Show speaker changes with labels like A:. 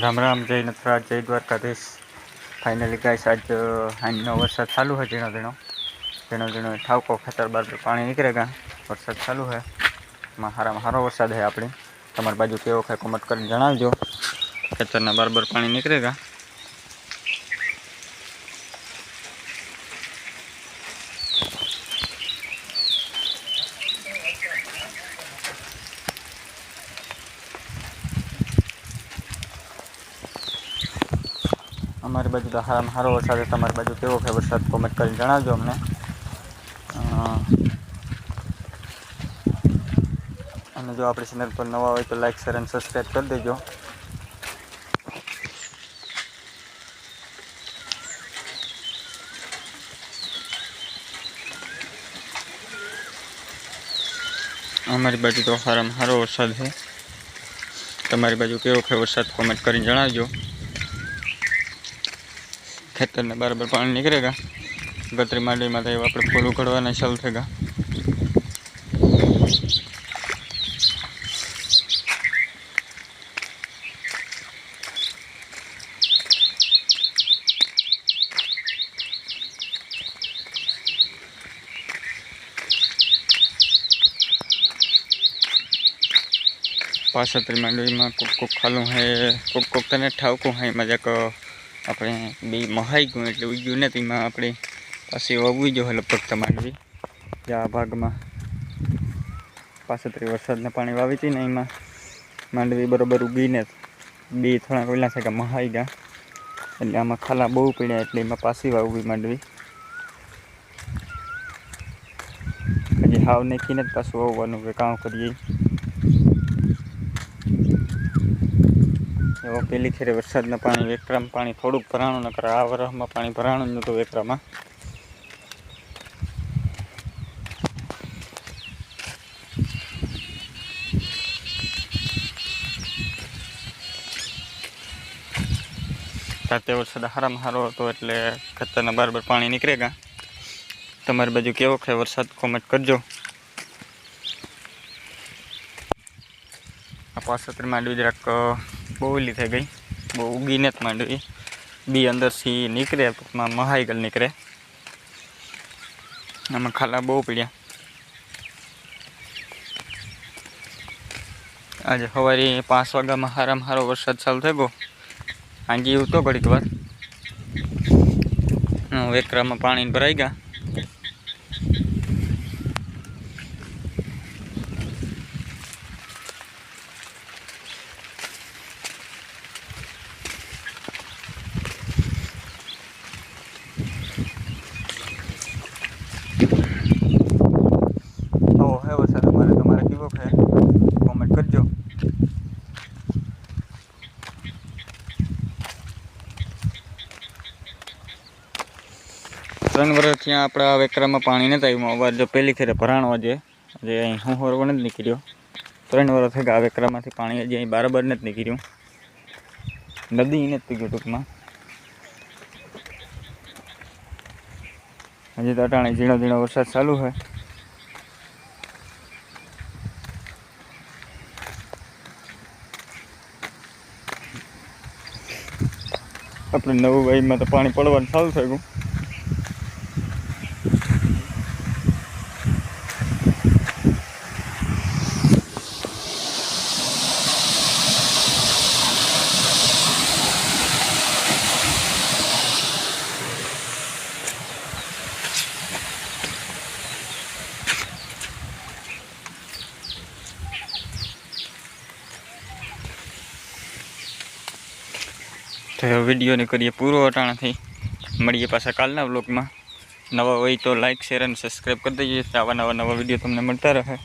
A: રામ રામ, જય નથરાજ જય Dwarkadhish. Finally guys આજ આજનો વરસાદ ચાલુ છે ઝીણો ઝીણો. ઝીણો ઝીણો ઠાવકો, ખેતર બાર પાણી નીકળે ગા. વરસાદ ચાલુ છે. એમાં સારામાં સારો વરસાદ છે આપણે. તમારી બાજુ કેવો ખાય કોમેન્ટ કરીને જણાવજો. ખેતરના બાર બાર પાણી નીકળે ગા. અમારી બાજુ તો સારામાં સારો વરસાદ છે. તમારી બાજુ કેવો છે વરસાદ? કોમેન્ટ કરીને જણાવજો અમને. અને જો આપણી ચેનલ પર નવા હોય તો લાઈક શેર અને સબસ્ક્રાઈબ કરી દેજો. અમારી બાજુ તો સારામાં સારો વરસાદ છે. તમારી બાજુ કેવો છે વરસાદ? કોમેન્ટ કરીને જણાવજો. ખેતરને બરાબર પાણી નીકળેગા. ગતરી માંડવીમાં તો આપણે ફૂલ ઉઘડવાના ચાલુ થયેગા પાછળથી માંડવીમાં કોક કોક ખાલું હે, કોક કોક તને ઠાવકું હે મજાક આપણે બે મહાઈ ગયું એટલે ઉગ્યું નથી એમાં આપણે પાસે વાવવી જો લગભગ તો માંડવી. જે આ ભાગમાં પાછળથી વરસાદના પાણી વાવી હતી ને એમાં માંડવી બરોબર ઉગીને બે થોડા પહેલાં છે કે મહાઈ ગયા એટલે આમાં ખાલા બહુ પીડ્યા એટલે એમાં પાછી વાવવી માંડવી. હજી હાવ નાખીને જ પાછું વાવવાનું કે કામ કરીએ. એવો પેલી ખેરે વરસાદના પાણી, વેકરામાં પાણી, થોડુંક ભરાણું, નકર આ વરહમાં પાણી ભરાણું જ નહોતું વેકરામાં. રાતે વરસાદ હારામાં સારો હતો એટલે ખેતરના બરાબર પાણી નીકળે ગયા તમારી બાજુ કેવો છે વરસાદ કોમેન્ટ કરજો. આ પાસત્રી માંડવી જરાક બહુ ઓલી થઈ ગઈ. બહુ ઉગીને જ માંડવી. બી અંદરથી નીકળે ટૂંકમાં મહાઈગલ નીકળે. આમાં ખાલા બહુ પીડ્યા. આજે સવારે પાંચ વાગ્યામાં હારામાં સારો વરસાદ ચાલુ થઈ ગયો. આંજી ઉતો ઘડીક વાર. વેકરામાં પાણી ભરાઈ ગયા આવો હે વરસાદ અમારે તમારે કેવો છે કોમેન્ટ કરજો ત્રણ વર્ષ ત્યાં આપણા વેકરામાં પાણી નથી આવ્યું. અવાર જો પહેલી ખેરે ભરાણો જે જે અહીં હું હોરવો નથી નીકળ્યો. ત્રણ વર્ષ થઈ ગયા આ વેકરામાંથી પાણી હજી અહીં બરાબર નથી નીકળ્યું. નદી નથી પીગ્યું ટૂંકમાં. હજી તો અટાણે ઝીણો ઝીણો વરસાદ ચાલુ હોય આપણે નવું વાઈમાં તો પાણી પડવાનું ચાલુ થઈ ગયું. તો વિડીયોને કરીએ પૂરો અટાણાથી. મળીએ પાછા કાલના બ્લોગમાં નવા હોય તો લાઇક શેર અને સબસ્ક્રાઈબ કરી દઈએ આવા નવા નવા વીડિયો તમને મળતા રહે.